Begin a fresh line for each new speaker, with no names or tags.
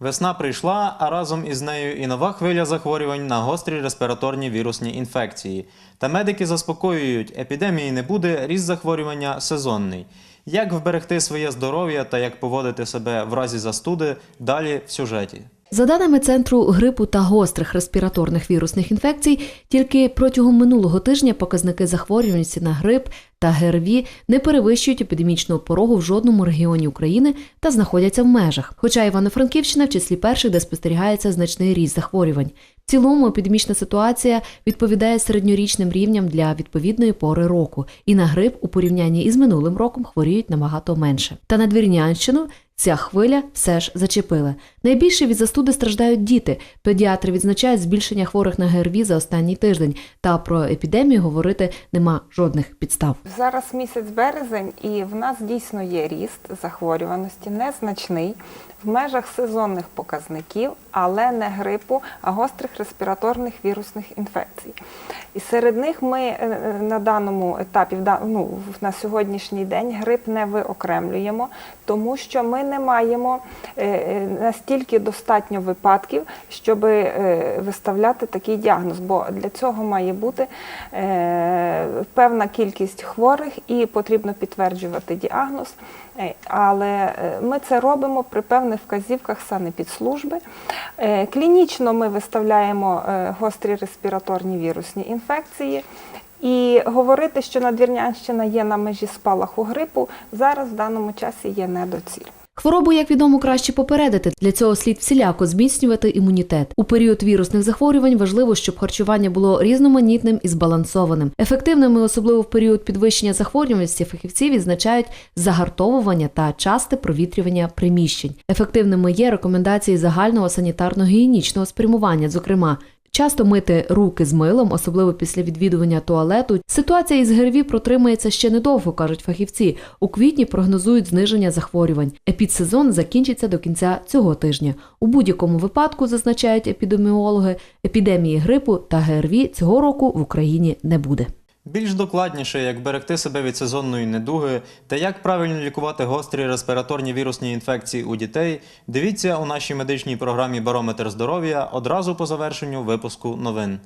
Весна прийшла, а разом із нею і нова хвиля захворювань на гострі респіраторні вірусні інфекції. Та медики заспокоюють, епідемії не буде, ріст захворювання сезонний. Як вберегти своє здоров'я та як поводити себе в разі застуди, далі в сюжеті.
За даними Центру грипу та гострих респіраторних вірусних інфекцій, тільки протягом минулого тижня показники захворюваності на грип та ГРВІ не перевищують епідемічного порогу в жодному регіоні України та знаходяться в межах. Хоча Івано-Франківщина в числі перших, де спостерігається значний ріст захворювань. В цілому епідемічна ситуація відповідає середньорічним рівням для відповідної пори року, і на грип у порівнянні із минулим роком хворіють набагато менше. Та на Двірнянщину Ця хвиля все ж зачепила. Найбільше від застуди страждають діти. Педіатри відзначають збільшення хворих на ГРВІ за останній тиждень. Та про епідемію говорити нема жодних підстав.
Зараз місяць березень, і в нас дійсно є ріст захворюваності, незначний в межах сезонних показників, але не грипу, а гострих респіраторних вірусних інфекцій. І серед них ми е, е, на даному етапі, ну, на сьогоднішній день грип не виокремлюємо, тому що ми не маємо е, настільки достатньо випадків, щоб виставляти такий діагноз. Бо для цього має бути певна кількість хворих і потрібно підтверджувати діагноз. Але ми це робимо при певних вказівках санепідслужби. Клінічно ми виставляємо гострі респіраторні вірусні інфекції. І говорити, що Надвірнянщина є на межі спалаху грипу, зараз в даному часі є недоцільно.
Хворобу, як відомо, краще попередити. Для цього слід всіляко зміцнювати імунітет. У період вірусних захворювань важливо, щоб харчування було різноманітним і збалансованим. Ефективними, особливо в період підвищення захворюваності, фахівці відзначають загартовування та часте провітрювання приміщень. Ефективними є рекомендації загального санітарно-гігієнічного спрямування, зокрема. Часто мити руки з милом, особливо після відвідування туалету. Ситуація із ГРВІ протримається ще недовго, кажуть фахівці. У квітні прогнозують зниження захворювань. Епідсезон закінчиться до кінця цього тижня. У будь-якому випадку, зазначають епідеміологи, епідемії грипу та ГРВІ цього року в Україні не буде.
Більш докладніше, як берегти себе від сезонної недуги та як правильно лікувати гострі респіраторні вірусні інфекції у дітей, дивіться у нашій медичній програмі Барометр здоров'я одразу по завершенню випуску новин.